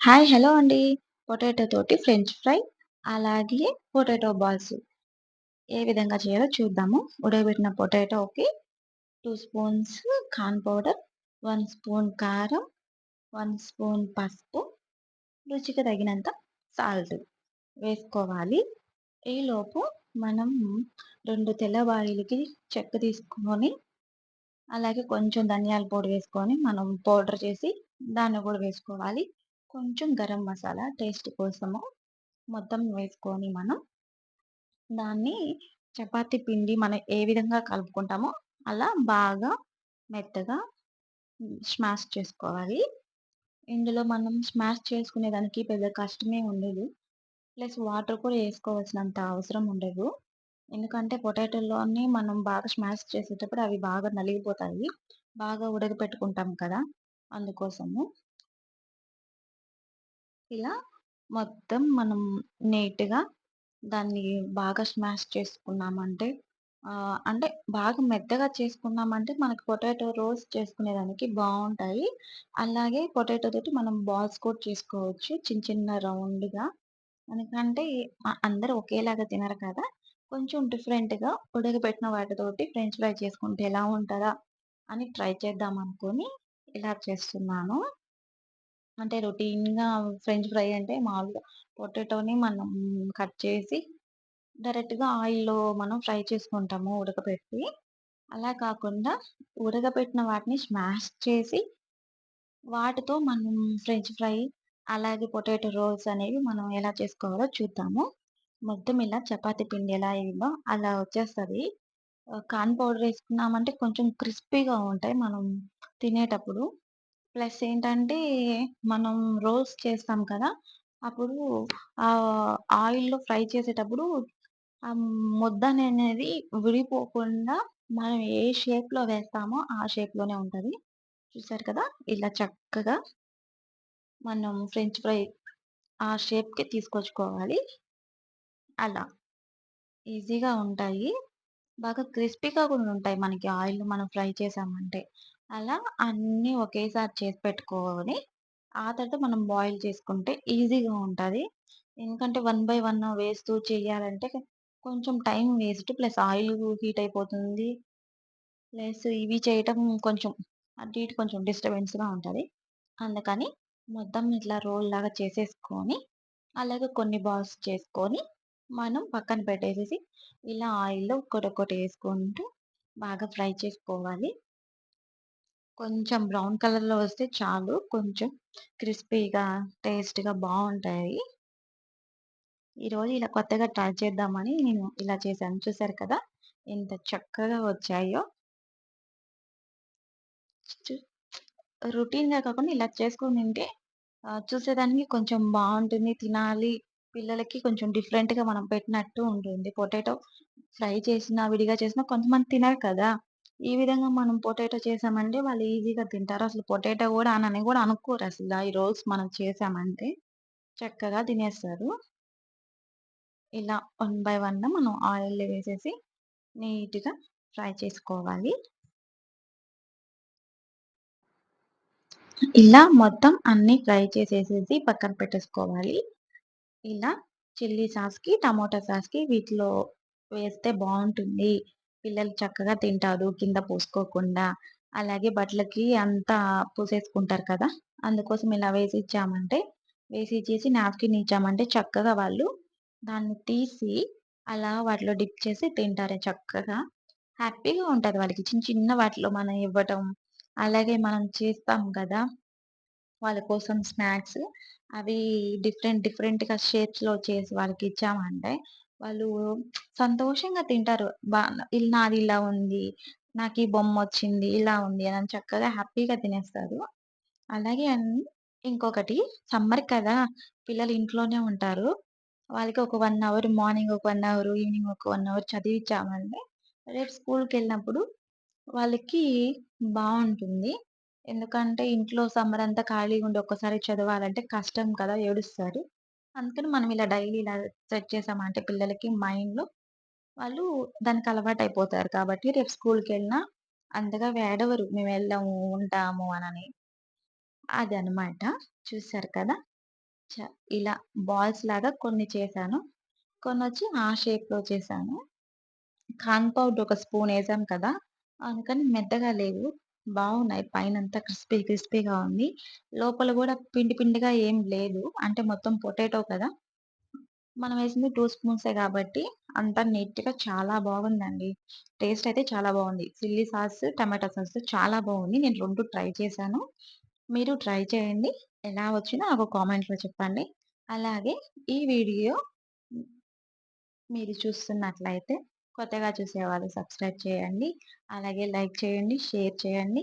Hi! Hello అండి. Potato తోటి French fry, అలాగే పొటాటో బాల్స్ ఏ విధంగా చేయాలో చూద్దాము. ఉడకబెట్టిన పొటాటోకి two spoons corn powder, one spoon కారం, వన్ స్పూన్ పసుపు, రుచికి తగినంత సాల్ట్ వేసుకోవాలి. ఈలోపు మనం రెండు తెల్లబాయిలకి చెక్క తీసుకొని, అలాగే కొంచెం ధనియాల పొడి వేసుకొని, మనం పౌడర్ చేసి దాన్ని కూడా వేసుకోవాలి. కొంచెం గరం మసాలా టేస్ట్ కోసము మొత్తం వేసుకొని మనం దాన్ని చపాతీ పిండి మనం ఏ విధంగా కలుపుకుంటామో అలా బాగా మెత్తగా స్మాష్ చేసుకోవాలి. ఇందులో మనం స్మాష్ చేసుకునే దానికి పెద్ద కష్టమే ఉండదు. ప్లస్ వాటర్ కూడా వేసుకోవాల్సినంత అవసరం ఉండదు. ఎందుకంటే పొటాటోలోని మనం బాగా స్మాష్ చేసేటప్పుడు అవి బాగా నలిగిపోతాయి. బాగా ఉడకపెట్టుకుంటాం కదా! అందుకోసము. ఇలా మొత్తం మనం నీట్‌గా దాన్ని బాగా స్మాష్ చేసుకున్నామంటే అంటే బాగా మెత్తగా చేసుకున్నామంటే మనకి పొటాటో రోస్ట్ చేసుకునేదానికి బాగుంటాయి అలాగే పొటాటో తోటి మనం బాల్స్ కూడా చేసుకోవచ్చు. చిన్న చిన్న రౌండ్‌గా. ఎందుకంటే అందరూ ఒకేలాగా తినరు కదా! కొంచెం డిఫరెంట్‌గా ఉడకబెట్టిన వాటితోటి ఫ్రెంచ్ ఫ్రై చేసుకుంటే ఎలా ఉంటుందా అని ట్రై చేద్దాం అనుకొని ఇలా చేస్తున్నాను. అంటే రొటీన్‌గా ఫ్రెంచ్ ఫ్రై అంటే మామూలుగా పొటాటోని మనం కట్ చేసి డైరెక్ట్‌గా ఆయిల్‌లో మనం ఫ్రై చేసుకుంటాము ఉడకబెట్టి. అలా కాకుండా ఉడకబెట్టిన వాటిని స్మాష్ చేసి వాటితో మనం ఫ్రెంచ్ ఫ్రై, అలాగే పొటాటో రోల్స్ అనేవి మనం ఎలా చేసుకోవాలో చూద్దాము. మొత్తం ఇలా చపాతి పిండి ఎలా అయిందో అలా వచ్చేస్తుంది కార్న్ పౌడర్ వేసుకున్నామంటే కొంచెం క్రిస్పీగా ఉంటాయి మనం తినేటప్పుడు. ప్లస్ ఏంటంటే మనం రోస్ట్ చేస్తాం కదా! అప్పుడు ఆయిల్‌లో ఫ్రై చేసేటప్పుడు ఆ ముద్దననేది విడిపోకుండా మనం ఏ షేప్‌లో వేస్తామో ఆ షేప్‌లోనే ఉంటుంది చూసారు కదా! ఇలా చక్కగా మనం ఫ్రెంచ్ ఫ్రై ఆ షేప్‌కి తీసుకొచ్చుకోవాలి. అలా. ఈజీగా ఉంటాయి. బాగా క్రిస్పీగా కూడా ఉంటాయి మనకి ఆయిల్ మనం ఫ్రై చేశామంటే. అలా అన్నీ ఒకేసారి చేసి పెట్టుకొని, ఆ తర్వాత మనం బాయిల్ చేసుకుంటే ఈజీగా ఉంటుంది ఎందుకంటే వన్ బై వన్ వేస్తూ చేయాలంటే కొంచెం time waste plus oil heat అయిపోతుంది. ప్లస్ ఇవి చేయటం కొంచెం అటు ఇటు కొంచెం డిస్టర్బెన్స్‌గా ఉంటుంది అందుకని మొత్తం ఇట్లా రోల్‌లాగా చేసేసుకొని, అలాగే కొన్ని బాల్స్ చేసుకొని, మనం పక్కన పెట్టేసేసి ఇలా ఆయిల్‌లో ఒక్కోటొక్కటి వేసుకుంటూ బాగా ఫ్రై చేసుకోవాలి. కొంచెం బ్రౌన్ కలర్‌లో వస్తే చాలు. కొంచెం క్రిస్పీగా, టేస్ట్‌గా బాగుంటాయి ఈరోజు ఇలా కొత్తగా ట్రై చేద్దామని నేను ఇలా చేశాను. చూసారు కదా! ఎంత చక్కగా వచ్చాయో. రొటీన్‌గా కాకుండా ఇలా చేసుకొని తింటే చూసేదానికి కొంచెం బాగుంటుంది తినాలి. పిల్లలకి కొంచెం డిఫరెంట్‌గా మనం పెట్టినట్టు ఉంటుంది. పొటాటో ఫ్రై చేసినా, విడిగా చేసినా కొంతమంది తినరు కదా! ఈ విధంగా మనం పొటాటో చేసామంటే వాళ్ళు ఈజీగా తింటారు. అసలు పొటాటో కూడా అనని అనుకోరు అసలు ఈ రోల్స్ మనం చేసామంటే. చక్కగా తినేస్తారు. ఇలా వన్ బై వన్ మనం ఆయిల్ వేసేసి నీట్‌గా ఫ్రై చేసుకోవాలి. ఇలా మొత్తం అన్నీ ఫ్రై చేసేసేసి పక్కన పెట్టేసుకోవాలి. ఇలా చిల్లీ సాస్‌కి, టమోటా సాస్‌కి వీటిలో వేస్తే బాగుంటుంది పిల్లలు చక్కగా తింటారు కింద పోసుకోకుండా. అలాగే బట్టలకి అంతా పూసేసుకుంటారు కదా! అందుకోసం ఇలా వేసి ఇచ్చామంటే వేసి చేసి నాప్కిన్ ఇచ్చామంటే చక్కగా వాళ్ళు దాన్ని తీసి అలా వాటిలో డిప్ చేసి తింటారు చక్కగా. హ్యాపీగా ఉంటుంది వాళ్ళకి. చిన్న చిన్న వాటిలో మనం ఇవ్వటం. అలాగే మనం చేస్తాం కదా! వాళ్ళ కోసం స్నాక్స్. అవి డిఫరెంట్ డిఫరెంట్‌గా షేప్స్‌లో చేసి వాళ్ళకి ఇచ్చామంటే వాళ్ళు సంతోషంగా తింటారు. బా ఇల్ నాది ఇలా ఉంది. నాకీ బొమ్మొచ్చింది. ఇలా ఉంది అని చక్కగా హ్యాపీగా తినేస్తారు. అలాగే అన్ ఇంకొకటి సమ్మర్ కదా! పిల్లలు ఇంట్లోనే ఉంటారు. వాళ్ళకి ఒక 1 అవర్ మార్నింగ్ ఒక 1 అవర్, ఈవినింగ్ ఒక 1 అవర్ చదివిచ్చామంటే, రేపు స్కూలుకెళ్ళినప్పుడు వాళ్ళకి బావుంటుంది. ఎందుకంటే ఇంట్లో సమ్మర్ అంతా ఖాళీగా ఉండి ఒక్కసారి చదవాలంటే కష్టం కదా! ఏడుస్తారు. అందుకని మనం ఇలా డైలీ ఇలా సెట్ చేసామంటే పిల్లలకి మైండ్‌లో వాళ్ళు దానికి అలవాటయిపోతారు కాబట్టి రేపు స్కూల్కి వెళ్ళినా అంతగా వేడవరు మేము వెళ్ళాము ఉంటాము అనని. అదనమాట. చూసారు కదా! చ ఇలా బాల్స్ లాగా కొన్ని చేశాను. కొన్ని వచ్చి ఆ షేప్‌లో చేశాను. కాన్ పౌడర్ ఒక స్పూన్ వేసాం కదా! అందుకని మెత్తగా లేవు. బాగున్నాయి పైన అంతా క్రిస్పీ క్రిస్పీగా ఉంది. లోపల కూడా పిండి పిండిగా ఏం లేదు. అంటే మొత్తం పొటాటో కదా! మనం వేసింది టూ స్పూన్సే కాబట్టి అంతా నీట్‌గా చాలా బాగుందండి. టేస్ట్ అయితే చాలా బాగుంది చిల్లీ సాస్, టమాటా సాస్ చాలా బాగుంది నేను రెండు ట్రై చేశాను. మీరు ట్రై చేయండి. ఎలా వచ్చినా నాకు కామెంట్‌లో చెప్పండి. అలాగే ఈ వీడియో మీరు చూస్తున్నట్లయితే కొత్తగా చూసేవాళ్ళు సబ్స్క్రైబ్ చేయండి. అలాగే లైక్ చేయండి, షేర్ చేయండి.